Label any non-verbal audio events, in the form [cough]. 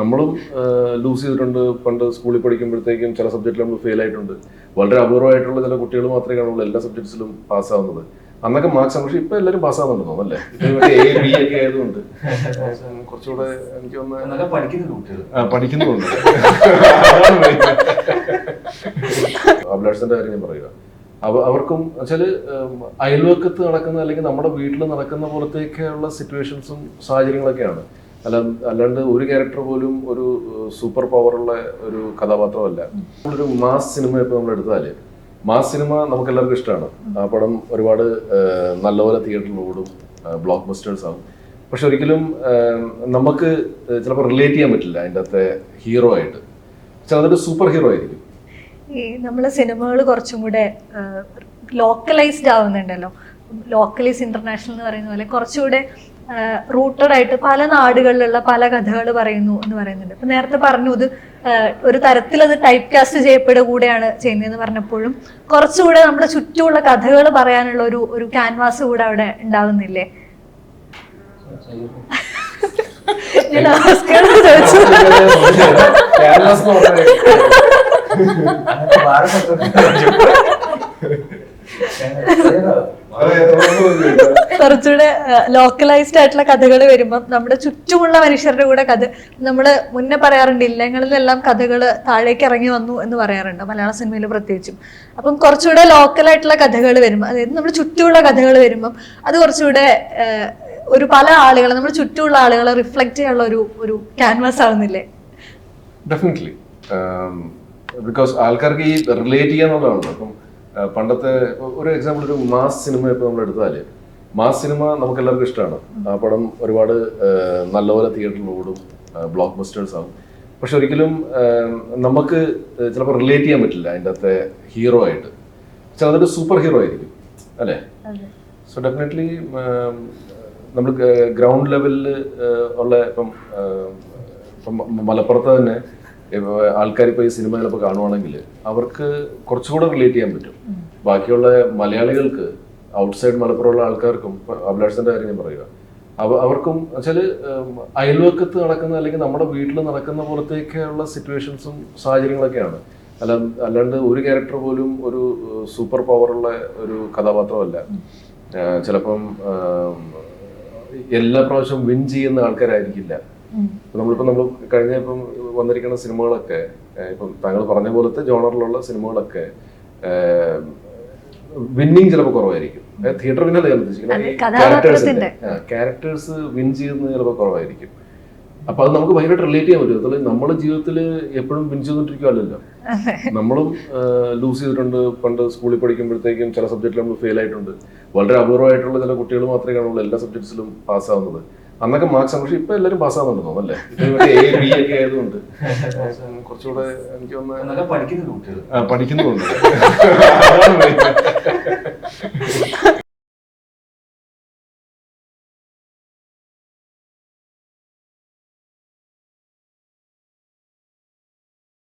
നമ്മളും ലൂസ് ചെയ്തിട്ടുണ്ട്. പണ്ട് സ്കൂളിൽ പഠിക്കുമ്പോഴത്തേക്കും ചില സബ്ജക്റ്റിൽ നമ്മൾ ഫെയിൽ ആയിട്ടുണ്ട്. വളരെ അപൂർവമായിട്ടുള്ള ചില കുട്ടികൾ മാത്രമേ കാണുള്ളൂ എല്ലാ സബ്ജക്ട്സിലും പാസ്സാവുന്നത് അന്നൊക്കെ മാർക്സ് പക്ഷെ ഇപ്പൊ എല്ലാരും പാസ്സാവുന്നുണ്ട് തോന്നുന്നു അല്ലേ? എ ബി ഒക്കെ ആയതുകൊണ്ട്. [laughs] കുറച്ചുകൂടെ എനിക്ക് തോന്നുന്നു നല്ല പഠിക്കുന്ന കുട്ടികൾ. ആ, പഠിക്കുന്നുമുണ്ട് അതാണ് main. അഭിലാഷന്റെ കാര്യം ഞാൻ പറയുക. അവർക്കും വെച്ചാൽ അയൽവക്കത്ത് നടക്കുന്ന അല്ലെങ്കിൽ നമ്മുടെ വീട്ടിൽ നടക്കുന്ന പോലത്തേക്കുള്ള സിറ്റുവേഷൻസും സാഹചര്യങ്ങളൊക്കെയാണ്. അല്ല അല്ലാണ്ട് ഒരു ക്യാരക്ടർ പോലും ഒരു സൂപ്പർ പവറുള്ള ഒരു കഥാപാത്രമല്ല. നമ്മളൊരു മാസ് സിനിമ ഇപ്പൊ നമ്മൾ എടുത്താൽ മാസ് സിനിമ നമുക്ക് എല്ലാവർക്കും ഇഷ്ടമാണ് ആ പടം ഒരുപാട് നല്ലപോലെ തിയേറ്ററിൽ ഓടും ബ്ലോക്ക് ബസ്റ്റേഴ്സ് ആവും. പക്ഷെ ഒരിക്കലും നമുക്ക് ചിലപ്പോൾ റിലേറ്റ് ചെയ്യാൻ പറ്റില്ല അതിന്റെ അകത്തെ ഹീറോ ആയിട്ട്. പക്ഷെ അതൊരു സൂപ്പർ ഹീറോ ആയിരിക്കും. ഈ നമ്മളെ സിനിമകൾ കുറച്ചും കൂടെ ലോക്കലൈസ്ഡ് ആവുന്നുണ്ടല്ലോ. ലോക്കലൈസ് ഇന്റർനാഷണൽ എന്ന് പറയുന്ന പോലെ കുറച്ചുകൂടെ റൂട്ടഡ് ആയിട്ട് പല നാടുകളിലുള്ള പല കഥകൾ പറയുന്നു എന്ന് പറയുന്നുണ്ട്. ഇപ്പൊ നേരത്തെ പറഞ്ഞു ഇത് ഒരു തരത്തിൽ അത് ടൈപ്പ് കാസ്റ്റ് ചെയ്യപ്പെടുക കൂടെയാണ് ചെയ്യുന്നതെന്ന് പറഞ്ഞപ്പോഴും കുറച്ചുകൂടെ നമ്മുടെ ചുറ്റുമുള്ള കഥകൾ പറയാനുള്ള ഒരു ഒരു ക്യാൻവാസ് കൂടെ അവിടെ ഉണ്ടാവുന്നില്ലേ? ഞാൻ നമസ്കാരം ചോദിച്ചു. Canvas [laughs] കുറച്ചുകൂടെ ലോക്കലൈസ്ഡ് ആയിട്ടുള്ള കഥകൾ വരുമ്പോൾ നമ്മുടെ ചുറ്റുമുള്ള മനുഷ്യരുടെ കൂടെ കഥ നമ്മൾ മുന്നേ പറയാറുണ്ട് ഇല്ലങ്ങളിലെല്ലാം കഥകൾ താഴേക്ക് ഇറങ്ങി വന്നു എന്ന് പറയാറുണ്ട് മലയാള സിനിമയിൽ പ്രത്യേകിച്ചും. അപ്പം കുറച്ചുകൂടെ ലോക്കലായിട്ടുള്ള കഥകൾ വരുമ്പോൾ അതായത് നമ്മുടെ ചുറ്റുമുള്ള കഥകൾ വരുമ്പം അത് കുറച്ചുകൂടെ ഒരു പല ആളുകളെ നമ്മുടെ ചുറ്റുമുള്ള ആളുകളെ റിഫ്ലക്റ്റ് ചെയ്യാനുള്ള ഒരു ഒരു ക്യാൻവാസ് ആവുന്നില്ലേ? ഡെഫിനറ്റ്ലി ബിക്കോസ് ആൾക്കാർക്ക് ഈ റിലേറ്റ് ചെയ്യാന്നുള്ളതാണല്ലോ. അപ്പം പണ്ടത്തെ ഒരു എക്സാമ്പിൾ ഒരു മാസ് സിനിമ ഇപ്പൊ നമ്മൾ എടുത്താൽ മാസ് സിനിമ നമുക്ക് എല്ലാവർക്കും ഇഷ്ടമാണ് ആ പടം ഒരുപാട് നല്ലപോലെ തിയേറ്ററിൽ ഓടും ബ്ലോക്ക് ബസ്റ്റേഴ്സ് ആവും. പക്ഷെ ഒരിക്കലും നമുക്ക് ചിലപ്പോൾ റിലേറ്റ് ചെയ്യാൻ പറ്റില്ല അതിന്റെ അകത്തെ ഹീറോ ആയിട്ട്. പക്ഷെ അതൊരു സൂപ്പർ ഹീറോ ആയിരിക്കും അല്ലേ? സോ ഡെഫിനറ്റ്ലി നമ്മൾ ഗ്രൗണ്ട് ലെവലിൽ ഉള്ള ഇപ്പം ഇപ്പം മലപ്പുറത്ത് തന്നെ ആൾക്കാർ ഇപ്പോൾ ഈ സിനിമ കാണുവാണെങ്കിൽ അവർക്ക് കുറച്ചുകൂടെ റിലേറ്റ് ചെയ്യാൻ പറ്റും. ബാക്കിയുള്ള മലയാളികൾക്ക് ഔട്ട്സൈഡ് മലപ്പുറമുള്ള ആൾക്കാർക്കും അഭിലാഷിന്റെ കാര്യം ഞാൻ പറയുക അവർക്കും വെച്ചാൽ അയൽവക്കത്ത് നടക്കുന്ന അല്ലെങ്കിൽ നമ്മുടെ വീട്ടിൽ നടക്കുന്ന പോലത്തേക്കുള്ള സിറ്റുവേഷൻസും സാഹചര്യങ്ങളൊക്കെയാണ്. അല്ല അല്ലാണ്ട് ഒരു ക്യാരക്ടർ പോലും ഒരു സൂപ്പർ പവറുള്ള ഒരു കഥാപാത്രമല്ല. ചിലപ്പം എല്ലാ പ്രാവശ്യവും വിൻ ചെയ്യുന്ന ആൾക്കാരായിരിക്കില്ല. നമ്മളിപ്പോ നമ്മൾ കഴിഞ്ഞ ഇപ്പം വന്നിരിക്കുന്ന സിനിമകളൊക്കെ ഇപ്പം താങ്കൾ പറഞ്ഞ പോലത്തെ ജോണറിലുള്ള സിനിമകളൊക്കെ വിന്നിങ് ചിലപ്പോൾ കുറവായിരിക്കും. തിയേറ്റർ വിന്നല്ല ഞാൻ ഉദ്ദേശിക്കുന്നത്. ക്യാരക്ടേഴ്സ് വിൻ ചെയ്യുന്നത് ചിലപ്പോൾ കുറവായിരിക്കും. അപ്പൊ അത് നമുക്ക് ഭയങ്കരമായിട്ട് റിലേറ്റ് ചെയ്യാൻ പറ്റും. അതുപോലെ നമ്മുടെ ജീവിതത്തിൽ എപ്പോഴും വിൻ ചെയ്തോണ്ടിരിക്കുവല്ലോ നമ്മളും ലൂസ് ചെയ്തിട്ടുണ്ട്. പണ്ട് സ്കൂളിൽ പഠിക്കുമ്പോഴത്തേക്കും ചില സബ്ജക്റ്റിൽ നമ്മൾ ഫെയിൽ ആയിട്ടുണ്ട്. വളരെ അപൂർവമായിട്ടുള്ള ചില കുട്ടികൾ മാത്രമേ കാണുള്ളൂ. എല്ലാ സബ്ജക്ട്സിലും പാസ്സാവുന്നത് അന്നൊക്കെ മാർക്സ് പക്ഷെ ഇപ്പൊ എല്ലാരും പാസ്സാവുന്നുണ്ട് തോന്നല്ലേ എ ബി ഒക്കെ ആയതുകൊണ്ട്. കുറച്ചുകൂടെ എനിക്ക് തോന്നുന്നു നല്ല [laughs]